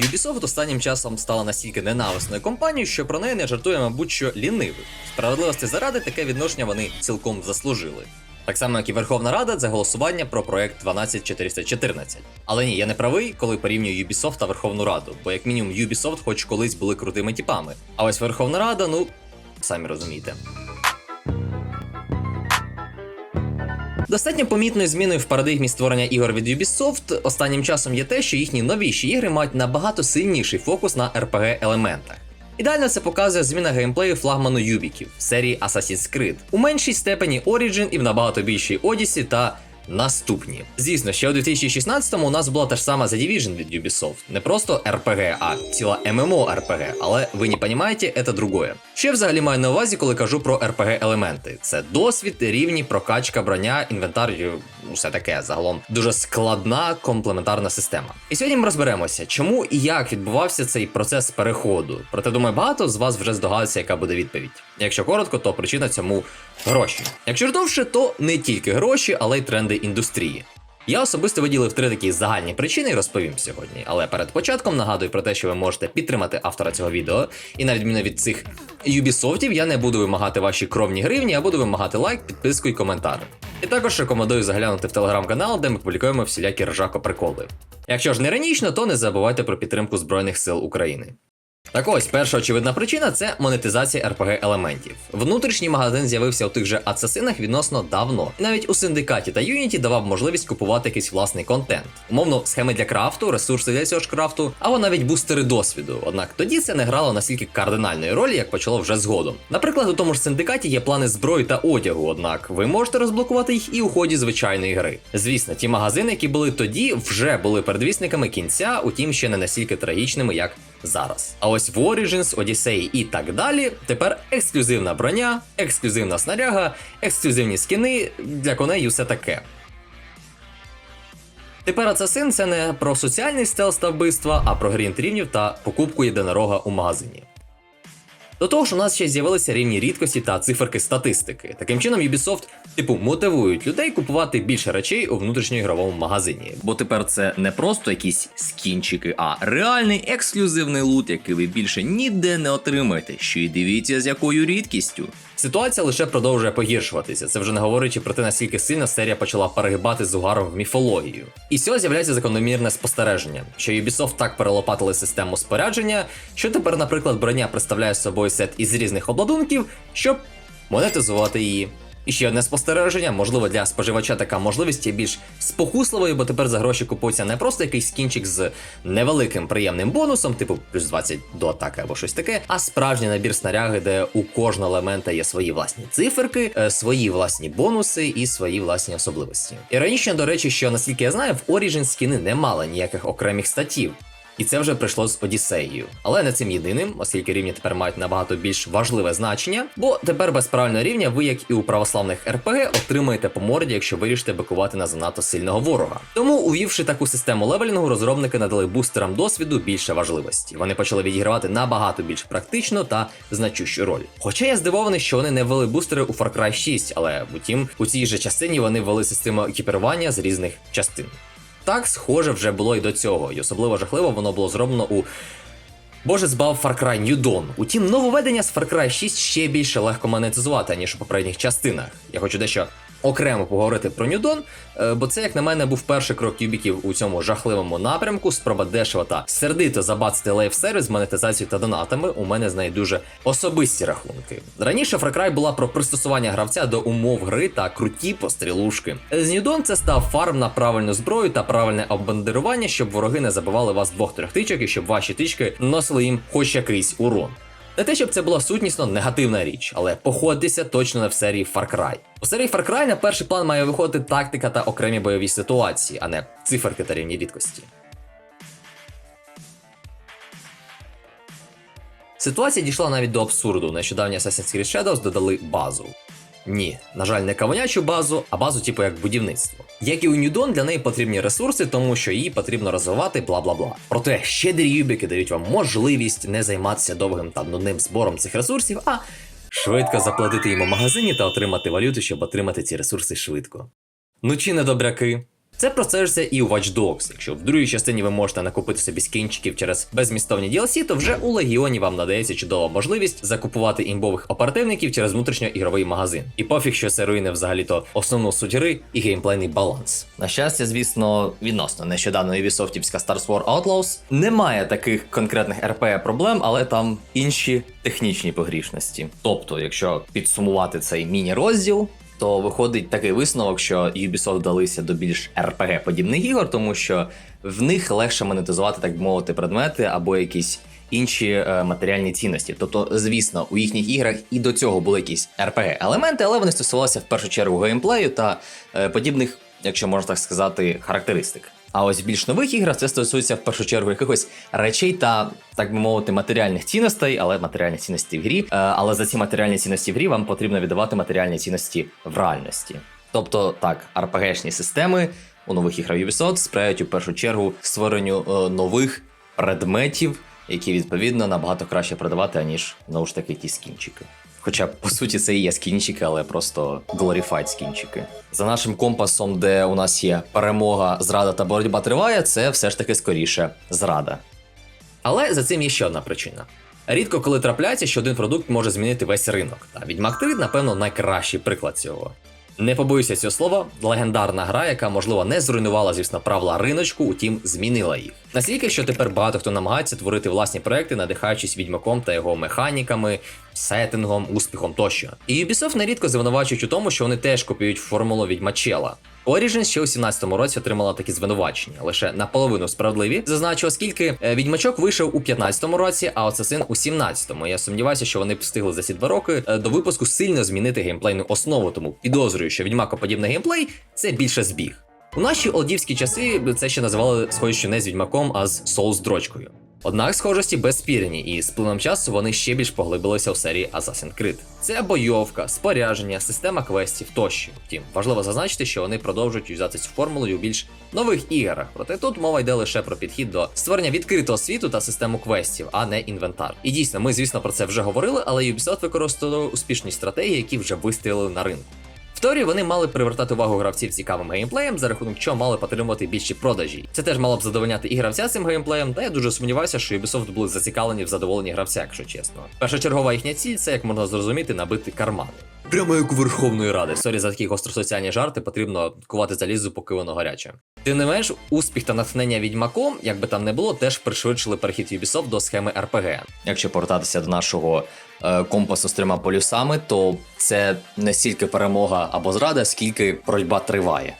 Ubisoft останнім часом стала настільки ненависною компанією, що про неї не жартує, мабуть, що лінивий. Справедливості заради таке відношення вони цілком заслужили. Так само, як і Верховна Рада, це голосування про проект 12414. Але ні, я не правий, коли порівнюю Ubisoft та Верховну Раду, бо як мінімум Ubisoft хоч колись були крутими тіпами. А ось Верховна Рада, ну самі розумієте. Достатньо помітною зміною в парадигмі створення ігор від Ubisoft останнім часом є те, що їхні новіші ігри мають набагато сильніший фокус на rpg елементах. Ідеально це показує зміна геймплею флагману Юбіків серії Assassin's Creed у меншій степені Origin і в набагато більшій Odyssey та наступні. Звісно, ще у 2016-му у нас була та ж сама The Division від Ubisoft. Не просто RPG, а ціла MMO-RPG, але ви не розумієте, це другое. Що взагалі маю на увазі, коли кажу про RPG-елементи? Це досвід, рівні, прокачка, броня, інвентар, і все таке. Загалом дуже складна комплементарна система. І сьогодні ми розберемося, чому і як відбувався цей процес переходу. Проте думаю, багато з вас вже здогадується, яка буде відповідь. Якщо коротко, то причина цьому гроші. Якщо ж довше, то не тільки гроші, але й тренди індустрії. Я особисто виділив три такі загальні причини і розповім сьогодні. Але перед початком нагадую про те, що ви можете підтримати автора цього відео. І на відміну від цих Юбісофтів, я не буду вимагати ваші кровні гривні, а буду вимагати лайк, підписку і коментар. І також рекомендую заглянути в телеграм-канал, де ми публікуємо всілякі ржако-приколи. Якщо ж не іронічно, то не забувайте про підтримку Збройних сил України. Так ось, перша очевидна причина це монетизація rpg елементів. Внутрішній магазин з'явився у тих же асасинах відносно давно. Навіть у синдикаті та Unity давав можливість купувати якийсь власний контент. Умовно, схеми для крафту, ресурси для цього ж крафту, або навіть бустери досвіду. Однак тоді це не грало настільки кардинальної ролі, як почало вже згодом. Наприклад, у тому ж синдикаті є плани зброї та одягу, однак ви можете розблокувати їх і у ході звичайної гри. Звісно, ті магазини, які були тоді, вже були передвісниками кінця, утім ще не настільки трагічними, як зараз. А ось в Origins, Odyssey і так далі тепер ексклюзивна броня, ексклюзивна снаряга, ексклюзивні скини для коней усе таке. Тепер Асасин це не про соціальний стелс та вбивства, а про грінт рівнів та покупку єдинорога у магазині. До того ж, у нас ще з'явилися рівні рідкості та циферки статистики. Таким чином, Ubisoft, типу, мотивують людей купувати більше речей у внутрішньоігровому магазині. Бо тепер це не просто якісь скінчики, а реальний ексклюзивний лут, який ви більше ніде не отримаєте. Що й дивіться, з якою рідкістю. Ситуація лише продовжує погіршуватися. Це вже не говорячи про те, наскільки сильно серія почала перегибати з угаром в міфологію. І з цього з'являється закономірне спостереження, що Ubisoft так перелопатили систему спорядження, що тепер, наприклад, броня представляє собою сет із різних обладунків, щоб монетизувати її. І ще одне спостереження, можливо, для споживача така можливість є більш спокусливою, бо тепер за гроші купується не просто якийсь кінчик з невеликим приємним бонусом, типу плюс 20 до атаки або щось таке, а справжній набір снаряги, де у кожного елемента є свої власні циферки, е, свої власні бонуси і свої власні особливості. Іронічно, до речі, що наскільки я знаю, в Origin скіни не мали ніяких окремих статів. І це вже прийшло з Одіссеєю. Але не цим єдиним, оскільки рівні тепер мають набагато більш важливе значення. Бо тепер без правильного рівня ви, як і у православних РПГ, отримаєте по морді, якщо вирішите бикувати на занадто сильного ворога. Тому, увівши таку систему левелінгу, розробники надали бустерам досвіду більше важливості. Вони почали відігравати набагато більш практично та значущу роль. Хоча я здивований, що вони не ввели бустери у Far Cry 6, але утім, у цій же частині вони ввели систему екіпірування з різних частин. Так, схоже, вже було і до цього, і особливо жахливо воно було зроблено у. Боже, збав Far Cry New Dawn. Утім, нововведення з Far Cry 6 ще більше легко монетизувати, ніж у попередніх частинах. Я хочу дещо окремо поговорити про Dawn, е, бо це, як на мене, був перший крок юбіків у цьому жахливому напрямку. Спроба дешево та сердито забацати лайфсервіс з монетизацією та донатами. У мене з нею дуже особисті рахунки. Раніше Cry була про пристосування гравця до умов гри та круті пострілушки. З Dawn це став фарм на правильну зброю та правильне оббандирування, щоб вороги не забивали вас двох-трьох тичок і щоб ваші тички носили їм хоч якийсь урон. Не те, щоб це була сутнісно негативна річ, але походитися точно не в серії Far Cry. У серії Far Cry на перший план має виходити тактика та окремі бойові ситуації, а не циферки та рівні рідкості. Ситуація дійшла навіть до абсурду. Нещодавні Assassin's Creed Shadows додали базу. Ні, на жаль, не кавунячу базу, а базу, типу як будівництво. Як і у Нюдон, для неї потрібні ресурси, тому що її потрібно розвивати, бла бла бла. Проте щедрі юбіки дають вам можливість не займатися довгим та нудним збором цих ресурсів, а швидко заплатити їм у магазині та отримати валюту, щоб отримати ці ресурси швидко. Ну чи не добряки? Це простежиться і у Watch Dogs. Якщо в другій частині ви можете накупити собі скінчиків через безмістовні DLC, то вже у Легіоні вам надається чудова можливість закупувати імбових оперативників через внутрішньоігровий магазин. І пофіг, що це руйне взагалі-то основну суть гри і геймплейний баланс. На щастя, звісно, відносно нещодавно Ubisoftівська Star Wars Outlaws немає таких конкретних RP проблем, але там інші технічні погрішності. Тобто, якщо підсумувати цей міні-розділ, то виходить такий висновок, що Ubisoft вдалися до більш rpg подібних ігор, тому що в них легше монетизувати, так би мовити, предмети або якісь інші е, матеріальні цінності. Тобто, звісно, у їхніх іграх і до цього були якісь rpg елементи, але вони стосувалися в першу чергу геймплею та е, подібних, якщо можна так сказати, характеристик. А ось в більш нових іграх це стосується в першу чергу якихось речей та, так би мовити, матеріальних цінностей, але матеріальних цінностей в грі. Е, Але за ці матеріальні цінності в грі вам потрібно віддавати матеріальні цінності в реальності. Тобто, так, RPG-шні системи у нових іграх Ubisoft сприяють у першу чергу створенню е, нових предметів, які відповідно набагато краще продавати, аніж знову ж таки ті скінчики. Хоча, по суті, це і є скінчики, але просто glorified скінчики. За нашим компасом, де у нас є перемога, зрада та боротьба триває, це все ж таки скоріше зрада. Але за цим є ще одна причина. Рідко коли трапляється, що один продукт може змінити весь ринок. Та Відьмак 3, напевно, найкращий приклад цього. Не побоюся цього слова, легендарна гра, яка, можливо, не зруйнувала, звісно, правила риночку, утім, змінила їх. Настільки, що тепер багато хто намагається творити власні проекти, надихаючись відьмаком та його механіками, сеттингом, успіхом тощо. І Ubisoft нерідко звинувачують у тому, що вони теж копіюють формулу відьмачела. Origins ще у 17-му році отримала такі звинувачення, лише наполовину справедливі. Зазначу, оскільки е, відьмачок вийшов у 15-му році, а Assassin у 17-му. Я сумніваюся, що вони встигли за ці два роки е, до випуску сильно змінити геймплейну основу, тому підозрюю, що відьмакоподібний геймплей це більше збіг. У наші олдівські часи це ще називали схоже, що не з відьмаком, а з соус дрочкою. Однак схожості безспірні, і з плином часу вони ще більш поглибилися в серії Assassin's Creed. Це бойовка, спорядження, система квестів тощо. Втім, важливо зазначити, що вони продовжують юзати цю формулу у більш нових іграх. Проте тут мова йде лише про підхід до створення відкритого світу та систему квестів, а не інвентар. І дійсно, ми, звісно, про це вже говорили, але Ubisoft використовував успішні стратегії, які вже вистрілили на ринку. В вони мали привертати увагу гравців цікавим геймплеєм, за рахунок чого мали отримувати більші продажі. Це теж мало б задовольняти і гравця цим геймплеєм, та я дуже сумніваюся, що Ubisoft були зацікавлені в задоволенні гравця, якщо чесно. Першочергова їхня ціль це, як можна зрозуміти, набити кармани. Прямо як у Верховної Ради. Сорі за такі гостросоціальні жарти, потрібно кувати залізо, поки воно гаряче. Тим не менш, успіх та натхнення відьмаком, як би там не було, теж пришвидшили перехід Ubisoft до схеми RPG. Якщо повертатися до нашого е, компасу з трьома полюсами, то це не стільки перемога або зрада, скільки боротьба триває.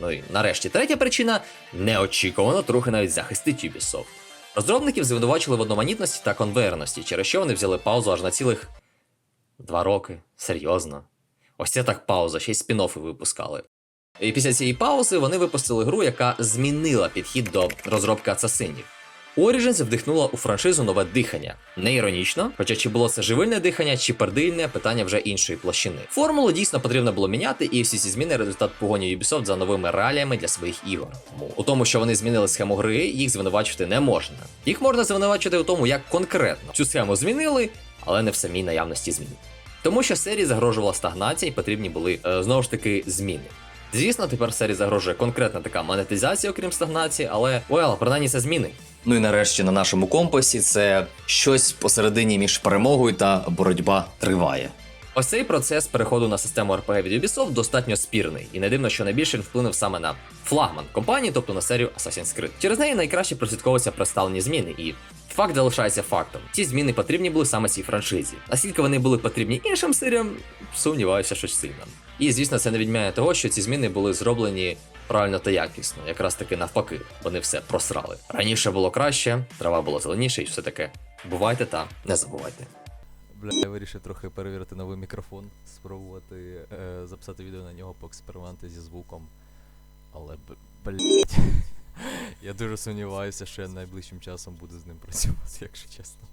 Ну і нарешті третя причина неочікувано трохи навіть захистить Ubisoft. Розробників звинувачили в одноманітності та конвейерності, через що вони взяли паузу аж на цілих два роки. Серйозно. Ось це так пауза, ще й спін-оффи випускали. І після цієї паузи вони випустили гру, яка змінила підхід до розробки асасинів. Origins вдихнула у франшизу нове дихання. Не іронічно, хоча чи було це живильне дихання, чи пердильне питання вже іншої площини. Формулу дійсно потрібно було міняти, і всі ці зміни результат погоні Ubisoft за новими реаліями для своїх ігор. У тому, що вони змінили схему гри, їх звинувачувати не можна. Їх можна звинувачити у тому, як конкретно цю схему змінили, але не в самій наявності змін. Тому що серії загрожувала стагнація і потрібні були е, знову ж таки зміни. Звісно, тепер серії загрожує конкретна така монетизація, окрім стагнації, але well, принаймні це зміни. Ну і нарешті на нашому компасі це щось посередині між перемогою та боротьба триває. Ось цей процес переходу на систему RPG від Ubisoft достатньо спірний, і не дивно, що найбільше він вплинув саме на флагман компанії, тобто на серію Assassin's Creed. Через неї найкраще прослідковуються представлені зміни, і факт залишається фактом. Ці зміни потрібні були саме цій франшизі. А скільки вони були потрібні іншим серіям, сумніваюся, що сильно. І звісно, це не відміняє того, що ці зміни були зроблені правильно та якісно, якраз таки навпаки, вони все просрали. Раніше було краще, трава була зеленіша і все таке. Бувайте та не забувайте. Бля, я вирішив трохи перевірити новий мікрофон, спробувати е, записати відео на нього, поексперименти зі звуком. Але блять. Я дуже сумніваюся, що я найближчим часом буду з ним працювати, якщо чесно.